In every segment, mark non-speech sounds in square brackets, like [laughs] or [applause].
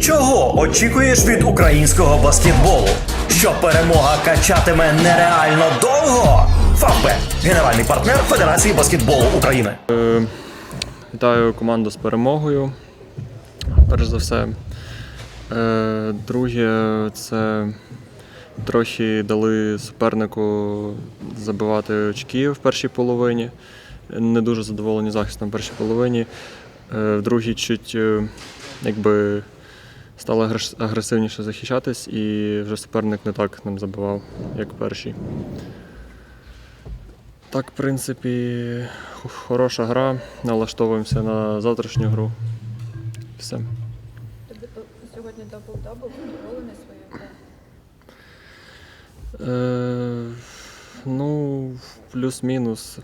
Чого очікуєш від українського баскетболу? Що перемога качатиме нереально довго? Фавбет – генеральний партнер Федерації баскетболу України. Вітаю команду з перемогою. Перш за все. Е, Друге, це трохи дали супернику забивати очки в першій половині. Не дуже задоволені захистом в першій половині. Е, В другій чуть е, якби стало агресивніше захищатись, і вже суперник не так нам забивав, як в першій. Так, в принципі, хороша гра. Налаштовуємося на завтрашню гру. Все. Тобі сьогодні дабл-дабл задоволений своєю грою? Е, ну, плюс-мінус.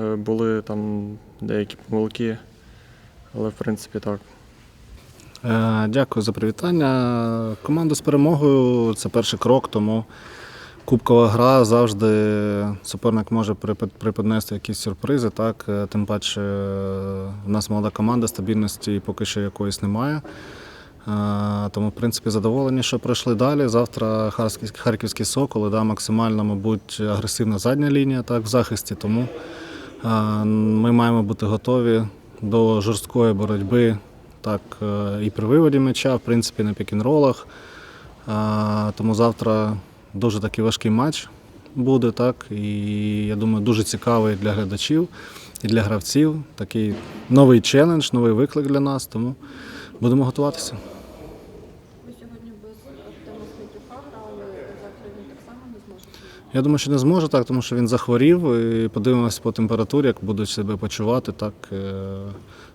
Е, були там деякі помилки, але в принципі так. Е, Дякую за привітання. Команда з перемогою це перший крок, тому кубкова гра завжди суперник може преподнести якісь сюрпризи. Так? Е, Тим паче е, в нас молода команда, стабільності поки що якоїсь немає. Тому, в принципі, задоволені, що пройшли далі. Завтра Харківські, соколи, да, максимально, мабуть, агресивна задня лінія так, в захисті. Тому ми маємо бути готові до жорсткої боротьби так, е, і при виводі м'яча, в принципі, на пікінролах. Е, Тому завтра дуже такий важкий матч буде, так. І я думаю, дуже цікавий для глядачів і для гравців. Такий новий челендж, новий виклик для нас. Тому будемо готуватися. Ви сьогодні без Артема Смітюка грали, завтра він так само не зможе. Я думаю, що не зможе так, тому що він захворів. І подивимося по температурі, як будуть себе почувати. Так е,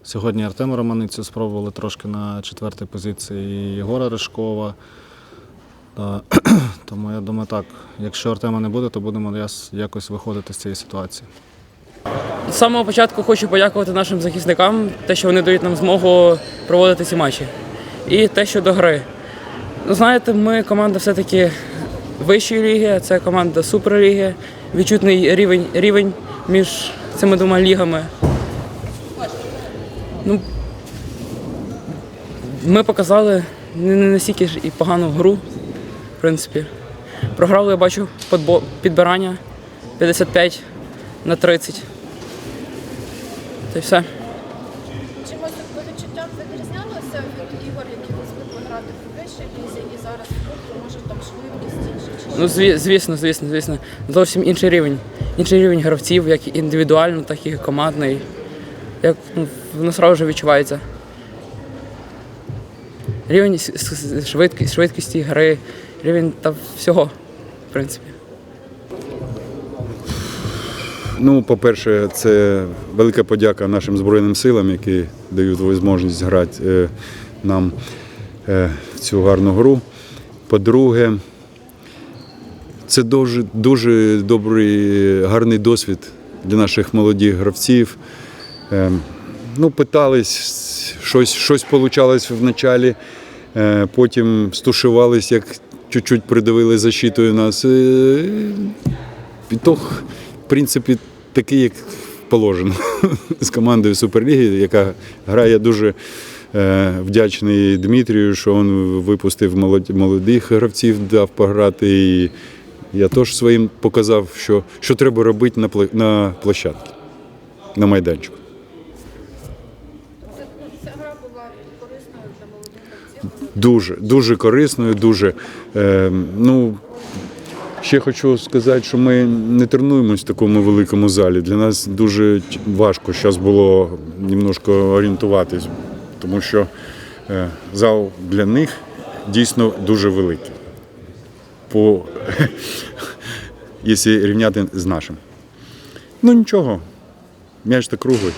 сьогодні Артема Романицю спробували трошки на четвертій позиції Єгора Ришкова. [clears throat] Тому я думаю, так, якщо Артема не буде, то будемо якось виходити з цієї ситуації. З самого початку хочу подякувати нашим захисникам, те, що вони дають нам змогу проводити ці матчі. І те, що до гри. Ну, знаєте, ми команда все-таки вищої ліги, це команда суперліги, відчутний рівень, рівень між цими двома лігами. Ну, ми показали не настільки ж і погану гру, в принципі. Програли, я бачу, підбирання 55 на 30. Та й все. Чимось відчуттям відрізнялося від ігор, які ви звикли грати в вищій лізі і зараз в може там швидкість інша чи Ну, зві- звісно, звісно, звісно. Зовсім інший рівень. Інший рівень гравців, як індивідуально, так і командний. Як воно сразу відчувається. Рівень швидкість, швидкості гри, рівень та всього, в принципі. Ну, по-перше, це велика подяка нашим Збройним силам, які дають можливість грати е, нам е, в цю гарну гру. По-друге, це дуже, дуже добрий, гарний досвід для наших молодих гравців. Е, Ну, питались, щось, щось вийшло в началі, е, потім стушувались, як чуть-чуть придавили защитою нас. Е, в принципі, такий, як положено [laughs] з командою Суперліги, яка грає дуже е, вдячний Дмитрію, що він випустив молодих гравців, дав пограти. І я теж своїм показав, що, що треба робити на площадці, на майданчику. Це, ну, ця гра була корисною для молодих гравців. Дуже, дуже корисною, дуже. Е, ну, ще хочу сказати, що ми не тренуємось в такому великому залі. Для нас дуже важко зараз було немножко орієнтуватись, тому що е, зал для них дійсно дуже великий. По, [laughs] якщо рівняти з нашим. Ну нічого, м'яч та круглий.